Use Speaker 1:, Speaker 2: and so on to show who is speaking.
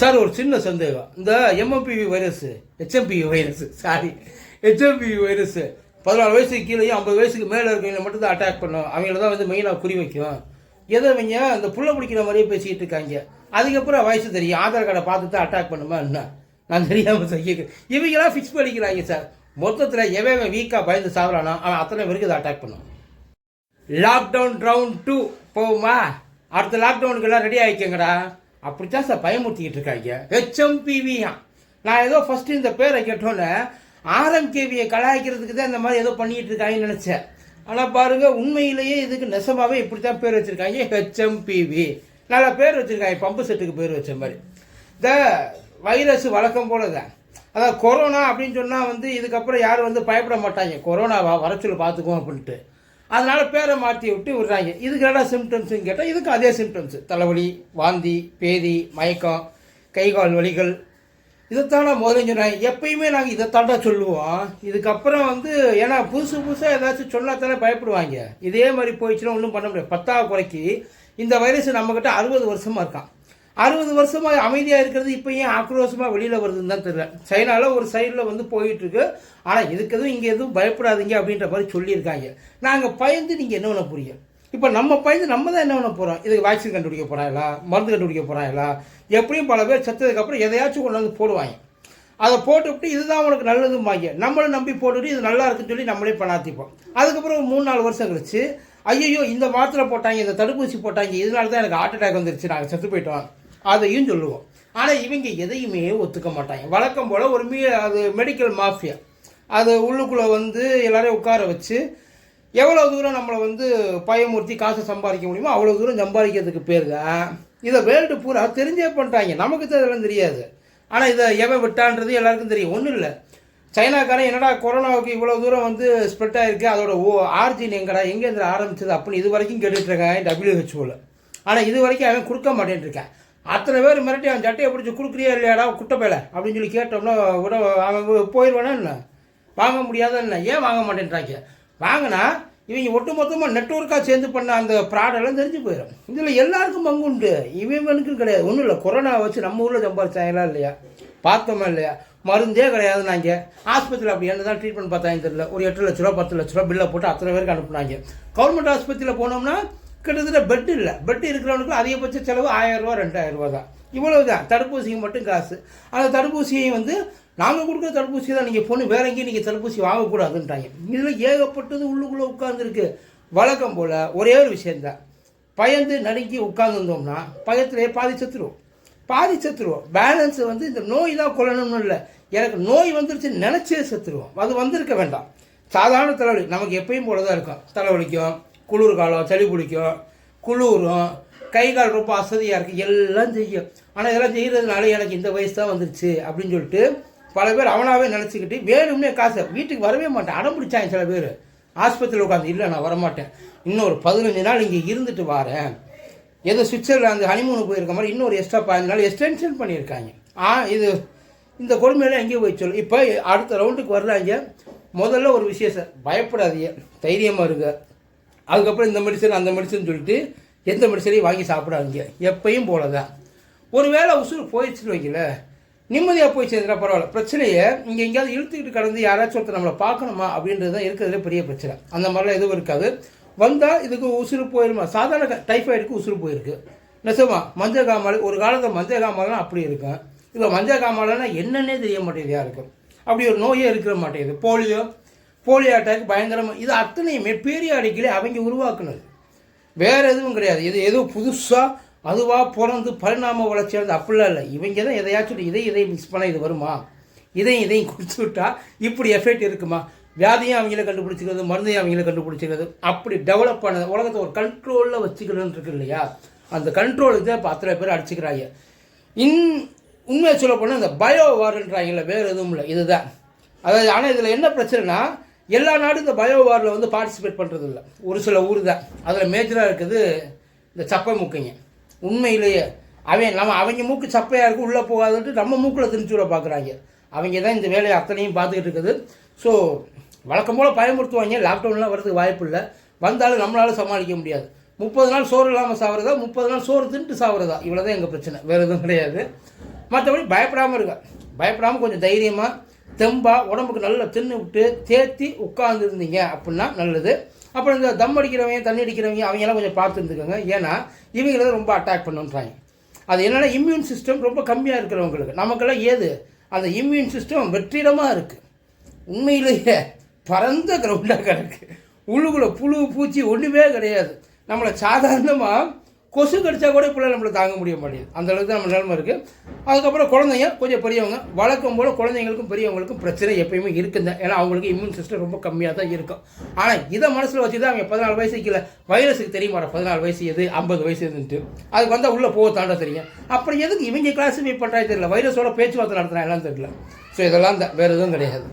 Speaker 1: Sir ஒரு சின்ன சந்தேகம். இந்த MMPV virus HMPV virus sorry HMPV virus பதினாலு வயசுக்கு கீழேயும் ஐம்பது வயசுக்கு மேலே இருக்கவங்களை மட்டும் தான் அட்டாக் பண்ணும். அவங்கள தான் வந்து மெயினாக குறி வைக்கும். எதை அவங்க அந்த புள்ள பிடிக்கிற மாதிரியே பேசிக்கிட்டு இருக்காங்க. அதுக்கப்புறம் வயசு தெரியும். ஆதார் கார்டை பார்த்து தான் அட்டாக் பண்ணுமா என்ன? நான் தெரியாமல் செய்ய இவங்களாம் ஃபிக்ஸ் பண்ணிக்கிறாங்க சார் மொத்தத்தில் எவன் வீக்காக பயந்து சாப்பிட்றானோ அவன் அத்தனை பேருக்கு இதை அட்டாக் பண்ணும். லாக்டவுன் ரவுண்ட் டூ போகுமா? அடுத்த லாக்டவுனுக்கெல்லாம் ரெடி ஆகிக்கங்கடா அப்படித்தான் சார் பயமுறுத்திக்கிட்டு இருக்காங்க ஹெச்எம்பிவியா நான் ஏதோ ஃபஸ்ட்டு இந்த பேரை கேட்டோன்னே ஆர்எம்கேவியை கலாய்க்கிறதுக்கு தான் இந்த மாதிரி ஏதோ பண்ணிட்டு இருக்காங்கன்னு நினச்சேன். ஆனால் பாருங்க உண்மையிலேயே இதுக்கு நெசமாவே இப்படி தான் பேர் வச்சுருக்காங்க ஹெச்எம்பிவி நல்லா பேர் வச்சுருக்காங்க பம்பு செட்டுக்கு பேர் வச்ச மாதிரி. இந்த வைரஸ் வழக்கம் போல தான். அதாவது கொரோனா அப்படின்னு சொன்னால் வந்து இதுக்கப்புறம் யாரும் வந்து பயப்பட மாட்டாங்க. கொரோனாவா வர சொல்லி பார்த்துக்குவோம் அப்படின்ட்டு. அதனால் பேரை மாற்றி விட்டு விடுறாங்க. இதுக்கு என்ன சிம்டம்ஸ்னு கேட்டால் இதுக்கு அதே சிம்டம்ஸ் தலைவலி வாந்தி பேதி மயக்கம் கை கால் வலிகள். இதைத்தான் நான் முதல்ல சொன்னேன் எப்பயுமே நாங்கள் இதைத்தாண்டா சொல்லுவோம். இதுக்கப்புறம் வந்து ஏன்னா புதுசு புதுசாக ஏதாச்சும் சொன்னாத்தானே பயப்படுவாங்க. இதே மாதிரி போயிடுச்சுன்னா ஒன்றும் பண்ண முடியாது. பத்தாவது குறைக்கு. இந்த வைரஸ் நம்மக்கிட்ட அறுபது வருஷமாக இருக்கான். அறுபது வருஷமாக அமைதியாக இருக்கிறது இப்போ ஏன் ஆக்ரோஷமாக வெளியில் வருதுன்னு தான் தெரியல. சைனாவில் ஒரு சைடில் வந்து போயிட்டுருக்கு. ஆனால் இதுக்கு எதுவும் இங்கே எதுவும் பயப்படாதீங்க அப்படின்ற மாதிரி சொல்லியிருக்காங்க. நாங்கள் பயந்து நீங்கள் என்ன பண்ண புரியும் இப்போ நம்ம பயந்து நம்ம தான் என்ன பண்ண போகிறோம் இதுக்கு வேக்சின் கண்டுபிடிக்க போகிறாங்களா மருந்து கண்டுபிடிக்க போகிறாங்களா எப்படியும் பல பேர் செத்ததுக்கப்புறம் எதையாச்சும் கொண்டு வந்து போடுவாங்க. அதை போட்டுவிட்டு இதுதான் உனக்கு நல்லதும்பாங்க நம்மளும் நம்பி போட்டுவிட்டு இது நல்லா இருக்குன்னு சொல்லி நம்மளே பண்ணாத்திப்போம் அதுக்கப்புறம் மூணு நாலு வருஷம் கழிச்சு ஐயோ இந்த மாத்திரை போட்டாங்க இந்த தடுப்பூசி போட்டாங்க இதனால தான் எனக்கு ஹார்ட் அட்டாக் வந்துருச்சு நாங்கள் செத்து போயிட்டோம். அதையும் சொல்லுவோம். ஆனால் இவங்க எதையுமே ஒத்துக்க மாட்டாங்க. வழக்கம் போல் ஒரு மீ அது மெடிக்கல் மாஃபியா அது உள்ளுக்குள்ளே வந்து எல்லாரையும் உட்கார வச்சு எவ்வளோ தூரம் நம்மளை வந்து பயமுறுத்தி காசை சம்பாதிக்க முடியுமோ அவ்வளோ தூரம் சம்பாதிக்கிறதுக்கு பேர் தான் இதை வேர்ல்டு பூரா தெரிஞ்சே பண்ணிட்டாங்க. நமக்கு தான் இதெல்லாம் தெரியாது. ஆனால் இதை எவன் விட்டான்றது எல்லாருக்கும் தெரியும். ஒன்றும் இல்லை. சைனாக்காரன் என்னடா கொரோனாவுக்கு இவ்வளோ தூரம் வந்து ஸ்ப்ரெட் ஆகிருக்கு அதோட ஓ ஆர்ஜின் எங்கடா எங்கேருந்து ஆரம்பிச்சது அப்படின்னு இது வரைக்கும் கேட்டுட்டு டபிள்யூஹெச்ஓவில் ஆனால் இது வரைக்கும் அவன் கொடுக்க மாட்டேன்னு அத்தனை பேர் மிரட்டி அவன் சட்டையை பிடிச்சி கொடுக்குறியா இல்லையாடா குட்டப்பையில? அப்படின்னு சொல்லி கேட்டோம்னா விட அவன் போயிடுவானா என்ன? வாங்க முடியாத என்ன? ஏன் வாங்க மாட்டேன்றாங்க? வாங்கினா இவங்க ஒட்டு மொத்தமாக நெட்ஒர்க்காக சேர்ந்து பண்ண அந்த ப்ராடெல்லாம் தெரிஞ்சு போயிடும் இதில் எல்லாருக்கும் பங்கு உண்டு. இவனுக்கு கிடையாது. ஒன்றும் இல்லை. கொரோனா வச்சு நம்ம ஊரில் சம்பாதிச்சாங்களா இல்லையா? பார்த்தோமா இல்லையா? மருந்தே கிடையாது நாங்கள் ஆஸ்பத்திரியில் அப்படி என்ன தான் ட்ரீட்மெண்ட் பார்த்தாங்க தெரியல. ஒரு எட்டு லட்ச ரூபா பத்து லட்ச ரூபா பில்லை போட்டு அத்தனை பேருக்கு அனுப்புனாங்க. கவர்மெண்ட் ஆஸ்பத்திரியில் போனோம்னா கிட்டத்தட்ட பெட் இல்லை. பெட் இருக்கிறவனுக்கு அதிகபட்ச செலவு ஆயிரரூவா ரெண்டாயிரரூவா ரெண்டாயிரம் ரூபா தான். இவ்வளவு தான் தடுப்பூசிக்கு மட்டும் காசு. அந்த தடுப்பூசியை வந்து நாங்கள் கொடுக்குற தடுப்பூசி தான் நீங்கள் பொண்ணு வேற எங்கேயும் நீங்கள் தடுப்பூசி வாங்கக்கூடாதுன்றாங்க. இதில் ஏகப்பட்டது உள்ளுக்குள்ளே உட்காந்துருக்கு வழக்கம் போல் ஒரே ஒரு விஷயந்தான் பயந்து நடுங்கி உட்காந்துருந்தோம்னா பயத்திலே பாதி செத்துருவோம். பாதி செத்துருவோம். பேலன்ஸ் வந்து இந்த நோய் தான் கொள்ளணும்னு இல்லை. எனக்கு நோய் வந்துருச்சுன்னு நினச்சே செத்துருவோம். அது வந்திருக்க வேண்டாம். சாதாரண தலைவலி. நமக்கு எப்பயும் போல தான் இருக்கும். தலைவலிக்கும் குளிர் காலம் சளி பிடிக்கும் குளிரும் கை கால் ரொம்ப அசதியாக இருக்குது எல்லாம் செய்யும். ஆனால் இதெல்லாம் செய்கிறதுனால எனக்கு இந்த வயசு தான் வந்துருச்சு அப்படின்னு சொல்லிட்டு பல பேர் அவனாகவே நினச்சிக்கிட்டு வேணும்னே காசை வீட்டுக்கு வரவே மாட்டேன். அடம் பிடிச்சாங்க சில பேர். ஆஸ்பத்திரியில் உட்காந்து இல்லை நான் வரமாட்டேன். இன்னொரு பதினஞ்சு நாள் இங்கே இருந்துட்டு வரேன். ஏதோ சுவிட்சர்லாந்து ஹனிமூன் போயிருக்க மாதிரி இன்னொரு எக்ஸ்ட்ரா பதினஞ்சு நாள் எக்ஸ்டென்ஷன் பண்ணியிருக்காங்க. ஆ இது இந்த கொடுமையெல்லாம் எங்கேயும் போய் சொல்லு. இப்போ அடுத்த ரவுண்டுக்கு வர்றாங்க. முதல்ல ஒரு விஷயம் சார் பயப்படாதீங்க. தைரியமாக இருங்க. அதுக்கப்புறம் இந்த மெடிசன் அந்த மெடிசன் சொல்லிட்டு எந்த மெடிசனையும் வாங்கி சாப்பிடாதீங்க. எப்பயும் போல தான் ஒருவேளை உசுறு போயிடுச்சுன்னு வைக்கல நிம்மதியாக போய் சேர்ந்துட்டா பரவாயில்ல. பிரச்சனையை இங்கே எங்கேயாவது இழுத்துக்கிட்டு கடந்து யாராச்சும் ஒருத்தர் நம்மளை பார்க்கணுமா அப்படின்றது தான் இருக்கிறதுல பெரிய பிரச்சனை. அந்த மாதிரிலாம் எதுவும் இருக்காது. வந்தால் இதுக்கு உசுறு போயிருமா? சாதாரண டைஃபாய்டுக்கு உசுறு போயிருக்கு. நெசமா மஞ்சள் காமாலை ஒரு காலத்தில் மஞ்சள் காமாலாம் அப்படி இருக்கும். இப்போ மஞ்சள் காமாலைன்னா என்னன்னே தெரிய மாட்டேங்குது யாருக்கும். அப்படி ஒரு நோயே இருக்கிற மாட்டேங்குது. போலியோ போலியோ அட்டாக் பயங்கரமாக இது அத்தனையுமே பீரியாடிக்கலி அவங்க உருவாக்குனது. வேற எதுவும் கிடையாது. இது ஏதோ புதுசாக அதுவாக பிறந்து பரிணாம வளர்ச்சி வந்து அப்படிலாம் இல்லை. இவங்க தான் எதையாச்சும் இதை இதை மிக்ஸ் பண்ண இது வருமா? இதையும் இதையும் கொடுத்து விட்டா இப்படி எஃபெக்ட் இருக்குமா? வியாதியும் அவங்கள கண்டுபிடிச்சிக்கிறது மருந்தையும் அவங்கள கண்டுபிடிச்சிக்கிறது அப்படி டெவலப் பண்ணது உலகத்தை ஒரு கண்ட்ரோலில் வச்சுக்கணும்னு இருக்கு இல்லையா? அந்த கண்ட்ரோலுக்கு தான் இப்போ அத்தனை பேர் அடிச்சுக்கிறாங்க. இன் உண்மையை சொல்ல போனால் இந்த பயோ வார்ன்றாங்கல்ல வேறு எதுவும் இல்லை. இதுதான். அதாவது ஆனால் இதில் என்ன பிரச்சனைனா எல்லா நாடும் இந்த பயோ வாரில் வந்து பார்ட்டிசிபேட் பண்ணுறது இல்லை ஒரு சில ஊர் தான். அதில் மேஜராக இருக்குது இந்த சப்பை மூக்குங்க. உண்மையிலேயே அவன் நம்ம அவங்க மூக்கு சப்பையாக இருக்கும் உள்ளே போகாதுன்ட்டு நம்ம மூக்கில் திணிச்சு விட பார்க்குறாங்க அவங்க தான் இந்த வேலையை அத்தனையும் பார்த்துக்கிட்டு இருக்குது. ஸோ வழக்கம் போல் பயமுறுத்துவாங்க. லாக்டவுன்லாம் வரதுக்கு வாய்ப்பு இல்லை. வந்தாலும் நம்மளால சமாளிக்க முடியாது. முப்பது நாள் சோறு இல்லாமல் சாப்பிட்றதா முப்பது நாள் சோறு தின்ட்டு சாப்பிட்றதா இவ்வளோ தான் எங்கள் பிரச்சனை. வேறு எதுவும் கிடையாது. மற்றபடி பயப்படாமல் இருக்க பயப்படாமல் கொஞ்சம் தைரியமாக தெம்பாக உடம்புக்கு நல்லா தின்னு விட்டு தேத்தி உட்கார்ந்துருந்தீங்க அப்படின்னா நல்லது. அப்புறம் இந்த தம் அடிக்கிறவங்க தண்ணி அடிக்கிறவங்க அவங்கெல்லாம் கொஞ்சம் பார்த்து இருந்துக்கோங்க. ஏன்னா இவங்கள ரொம்ப அட்டாக் பண்ணுன்றாங்க. அது என்னென்னா இம்யூன் சிஸ்டம் ரொம்ப கம்மியாக இருக்கிறவங்களுக்கு. நமக்கெல்லாம் ஏது? அந்த இம்யூன் சிஸ்டம் வெற்றிடமாக இருக்குது உண்மையிலேயே பரந்த கிரவுண்டாக கிடக்கு. உள்ளுக்குள்ளே புழு பூச்சி ஒன்றுமே கிடையாது. நம்மளை சாதாரணமாக கொசு கடித்தா கூட இப்போலாம் நம்மளை தாங்க முடிய மாட்டேங்குது. அந்த அளவுக்கு தான் நம்ம நிலமை இருக்குது அதுக்கப்புறம் குழந்தைங்க கொஞ்சம் பெரியவங்க வளர்க்கும் போல் குழந்தைங்களுக்கும் பெரியவங்களுக்கும் பிரச்சனை எப்பயுமே இருக்குங்க. ஏன்னா அவங்களுக்கு இம்யூன் சிஸ்டம் ரொம்ப கம்மியாக தான் இருக்கும். ஆனால் இதை மனசில் வச்சு தான் அவங்க பதினாலு வயசுக்கு இல்லை வைரஸுக்கு தெரியுமாடா பதினாலு வயசு எது ஐம்பது வயசு எதுன்ட்டு. அதுக்கு வந்தால் உள்ளே போக தாண்ட தெரியும். அப்புறம் எதுக்கு இவங்க கிளாஸிஃபை பண்ணுறாங்க தெரியல. வைரஸோட பேச்சுவார்த்தை நடத்துகிறாங்க எல்லாம் தெரியல. ஸோ இதெல்லாம் இந்த வேறு எதுவும் கிடையாது.